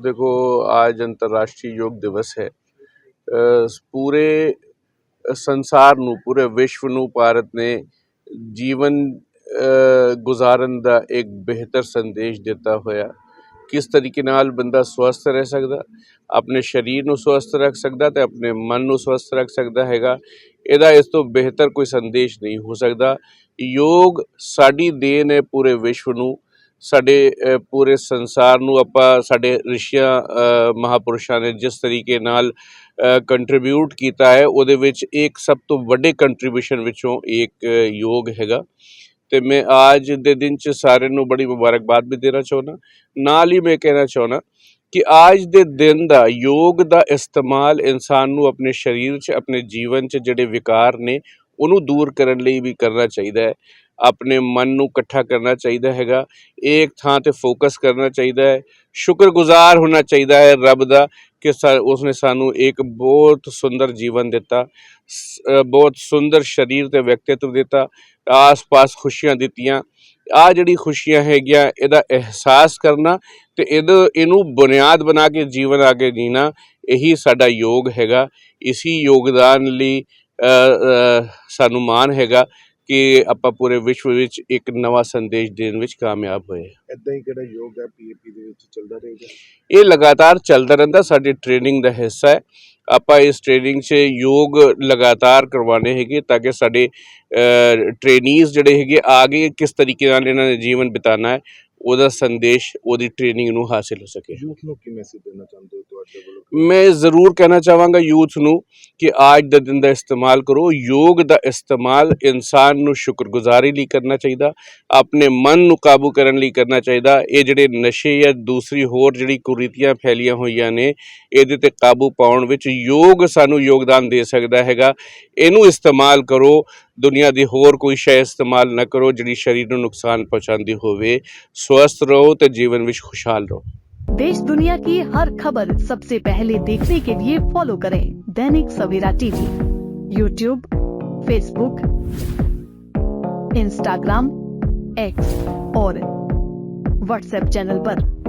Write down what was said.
देखो आज ਅੰਤਰਰਾਸ਼ਟਰੀ ਯੋਗ ਦਿਵਸ ਹੈ ਅ, ਪੂਰੇ ਸੰਸਾਰ ਨੂੰ ਪੂਰੇ ਵਿਸ਼ਵ ਨੂੰ ਭਾਰਤ ਨੇ ਜੀਵਨ ਅ, ਗੁਜ਼ਾਰਨ ਦਾ ਇੱਕ ਬਿਹਤਰ ਸੰਦੇਸ਼ ਦਿੱਤਾ ਹੋਇਆ ਕਿਸ ਤਰੀਕੇ ਨਾਲ ਬੰਦਾ ਸਵਸਥ ਰਹਿ ਸਕਦਾ ਆਪਣੇ ਸਰੀਰ ਨੂੰ ਸਵਸਥ ਰੱਖ ਸਕਦਾ ਤੇ ਆਪਣੇ ਮਨ ਨੂੰ ਸਵਸਥ ਰੱਖ ਸਕਦਾ ਹੈਗਾ ਇਹਦਾ ਇਸ ਤੋਂ ਬਿਹਤਰ ਕੋਈ ਸੰਦੇਸ਼ ਨਹੀਂ ਹੋ ਸਕਦਾ ਯੋਗ ਸਾਡੀ ਦੇਣ ਹੈ ਪੂਰੇ ਵਿਸ਼ਵ ਨੂੰ ਸਾਡੇ ਪੂਰੇ ਸੰਸਾਰ ਨੂੰ ਆਪਾਂ ਸਾਡੇ ਰਿਸ਼ੀਆਂ ਅ, ਮਹਾਪੁਰਸ਼ਾਂ ਨੇ ਜਿਸ ਤਰੀਕੇ ਨਾਲ ਕੰਟਰੀਬਿਊਟ ਕੀਤਾ ਹੈ ਉਹਦੇ ਵਿੱਚ ਇੱਕ ਸਭ ਤੋਂ ਵੱਡੇ ਕੰਟਰੀਬਿਊਸ਼ਨ ਵਿੱਚੋਂ ਇੱਕ ਯੋਗ ਹੈਗਾ। ਤੇ ਮੈਂ ਅੱਜ ਦੇ ਦਿਨ ਚ ਸਾਰਿਆਂ ਨੂੰ ਬੜੀ ਮੁਬਾਰਕਬਾਦ ਵੀ ਦੇਣਾ ਚਾਹੁੰਦਾ। ਨਾਲ ਹੀ ਮੈਂ ਕਹਿਣਾ ਚਾਹੁੰਦਾ ਕਿ ਅੱਜ ਦੇ ਦਿਨ ਦਾ ਯੋਗ ਦਾ ਇਸਤੇਮਾਲ ਇਨਸਾਨ ਨੂੰ ਆਪਣੇ ਸਰੀਰ 'ਚ ਆਪਣੇ ਜੀਵਨ 'ਚ ਜਿਹੜੇ ਵਿਕਾਰ ਨੇ ਉਹਨੂੰ ਦੂਰ ਕਰਨ ਲਈ ਵੀ ਕਰਨਾ ਚਾਹੀਦਾ ਹੈ। ਆਪਣੇ ਮਨ ਨੂੰ ਇਕੱਠਾ ਕਰਨਾ ਚਾਹੀਦਾ ਹੈਗਾ। ਇੱਕ ਥਾਂ ਤੇ ਫੋਕਸ ਕਰਨਾ ਚਾਹੀਦਾ ਹੈ। ਸ਼ੁਕਰਗੁਜ਼ਾਰ ਹੋਣਾ ਚਾਹੀਦਾ ਹੈ ਰੱਬ ਦਾ ਕਿ ਸਾ- ਉਸਨੇ ਸਾਨੂੰ ਇੱਕ ਬਹੁਤ ਸੁੰਦਰ ਜੀਵਨ ਦਿੱਤਾ। ਬਹੁਤ ਸੁੰਦਰ ਸਰੀਰ ਤੇ ਵਿਅਕਤੀਤਵ ਦਿੱਤਾ। ਆਸ-ਪਾਸ ਖੁਸ਼ੀਆਂ ਦਿੱਤੀਆਂ। ਆ ਜਿਹੜੀ ਖੁਸ਼ੀਆਂ ਹੈਗੀਆਂ, ਇਹਦਾ ਅਹਿਸਾਸ ਕਰਨਾ ਤੇ ਇਹਦੇ, ਇਹਨੂੰ ਬੁਨਿਆਦ ਬਣਾ ਕੇ ਜੀਵਨ ਅੱਗੇ ਜੀਣਾ, ਇਹੀ ਸਾਡਾ ਯੋਗ ਹੈਗਾ। ਇਸੀ ਯੋਗਦਾਨ ਲਈ ਸਾਨੂੰ ਮਾਣ ਹੈਗਾ। ਕਿ ਆਪਾਂ ਪੂਰੇ ਵਿਸ਼ਵ ਵਿੱਚ ਇੱਕ ਨਵਾਂ ਸੰਦੇਸ਼ ਦੇਣ ਵਿੱਚ ਕਾਮਯਾਬ ਹੋਏ ਇਦਾਂ ਹੀ ਕਿਹੜਾ ਯੋਗ ਹੈ ਪੀਏਪੀ ਦੇ ਵਿੱਚ ਚੱਲਦਾ ਰਹੇਗਾ ਇਹ ਲਗਾਤਾਰ ਚੱਲਦਾ ਰਹਿੰਦਾ ਸਾਡੀ ਟ੍ਰੇਨਿੰਗ ਦਾ ਹਿੱਸਾ ਹੈ। ਆਪਾਂ ਇਸ ਟ੍ਰੇਨਿੰਗ 'ਚ ਯੋਗ ਲਗਾਤਾਰ ਕਰਵਾਉਣੇ ਹੈਗੇ ਤਾਂ ਕਿ ਸਾਡੇ ਟ੍ਰੇਨੀਜ਼ ਜਿਹੜੇ ਹੈਗੇ ਆਗੇ ਕਿਸ ਤਰੀਕੇ ਨਾਲ ਇਹਨਾਂ ਨੇ ਜੀਵਨ ਬਿਤਾਉਣਾ ਹੈ। ਉਹਦਾ ਸੰਦੇਸ਼ ਉਹਦੀ ਟ੍ਰੇਨਿੰਗ ਨੂੰ ਹਾਸਿਲ ਹੋ ਸਕੇ। ਯੂਥ ਨੂੰ ਕੀ ਮੈਸੇਜ ਦੇਣਾ ਚਾਹੁੰਦੇ ਹੋ ਤੁਹਾਡੇ ਵੱਲੋਂ? ਮੈਂ ਜ਼ਰੂਰ ਕਹਿਣਾ ਚਾਹਾਂਗਾ ਯੂਥ ਨੂੰ ਕਿ ਅੱਜ ਦੇ ਦਿਨ ਦਾ ਇਸਤੇਮਾਲ ਕਰੋ। ਯੋਗ ਦਾ ਇਸਤੇਮਾਲ ਇਨਸਾਨ ਨੂੰ ਸ਼ੁਕਰਗੁਜ਼ਾਰੀ ਲਈ ਕਰਨਾ ਚਾਹੀਦਾ ਆਪਣੇ ਮਨ ਨੂੰ ਕਾਬੂ ਕਰਨ ਲਈ ਕਰਨਾ ਚਾਹੀਦਾ। ਇਹ ਜਿਹੜੇ ਨਸ਼ੇ ਜਾਂ ਦੂਸਰੀ ਹੋਰ ਜਿਹੜੀ ਕੁਰੀਤੀਆਂ ਫੈਲੀਆਂ ਹੋਈਆਂ ਨੇ ਇਹਦੇ ਤੇ ਕਾਬੂ ਪਾਉਣ ਵਿੱਚ ਯੋਗ ਸਾਨੂੰ ਯੋਗਦਾਨ ਦੇ ਸਕਦਾ ਹੈਗਾ। ਇਹਨੂੰ ਇਸਤੇਮਾਲ ਕਰੋ। ਦੁਨੀਆ ਦੀ ਹੋਰ ਕੋਈ ਸ਼ੈ ਇਸਤੇਮਾਲ ਨਾ ਕਰੋ ਜਿਹੜੀ ਸਰੀਰ ਨੂੰ ਨੁਕਸਾਨ ਪਹੁੰਚਾਉਂਦੀ ਹੋਵੇ ਸਵਸਥ ਰਹੋ ਤੇ ਜੀਵਨ ਵਿੱਚ ਖੁਸ਼ਹਾਲ ਰਹੋ देश दुनिया की हर खबर सबसे पहले देखने के लिए फॉलो करें Dainik Savera TV YouTube Facebook Instagram X और व्हाट्सएप चैनल पर।